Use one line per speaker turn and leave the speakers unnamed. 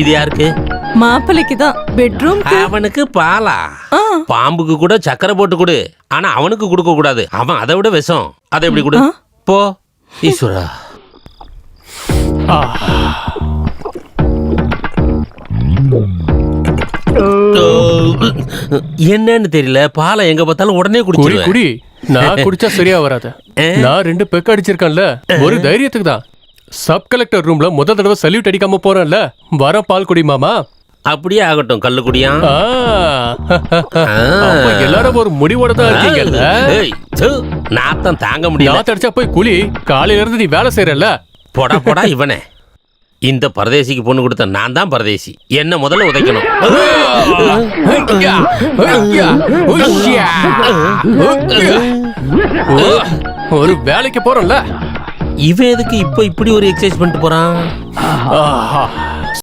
இது யாருக்கு?
மாப்பிள்ளைக்கு தான் பெட்ரூம்
அவனுக்கு பாலா. பாம்புக்கு கூட சக்கரை போட்டு கொடு. ஆனா அவனுக்கு கொடுக்க கூடாது. அவன் அதை விட விஷம். அதை எப்படி கொடு. போ. ஈஸ்வரா. என்னன்னு தெரியல. பாலை எங்க பார்த்தாலும் உடனே
குடி குடி. நான் குடிச்சா சரியா வராது. நான் ரெண்டு பெக் அடிச்சிருக்கேன்ல. ஒரு தைரியத்துக்கு தான் சப் கலெக்டர் ரூம்ல முத தடவை சல்யூட் அடிக்காம போறேன்ல. வர பால் குடி மாமா.
அப்படியே ஆகட்டும் கல்லு குடியா?
எல்லாரும் ஒரு முடிவோட தான் இருக்கீங்கல்ல?
நாத்தம் தாங்க முடியல.
நான் தடிச்சா போய் குளி காலையில இருந்து நீ வேலை செய்யறல்ல?
போடா போடா இவனே. இந்த பரதேசிக்கு பொண்ணு கொடுத்த நான் தான் பரதேசி. என்ன முதல்ல உதைக்கணும்?
ஒரு வேலைக்கு போறோம்ல?
இவன் எதுக்கு இப்போ இப்படி ஒரு எக்ஸசைஸ் பண்ணிட்டு போறான்
ஆஹா.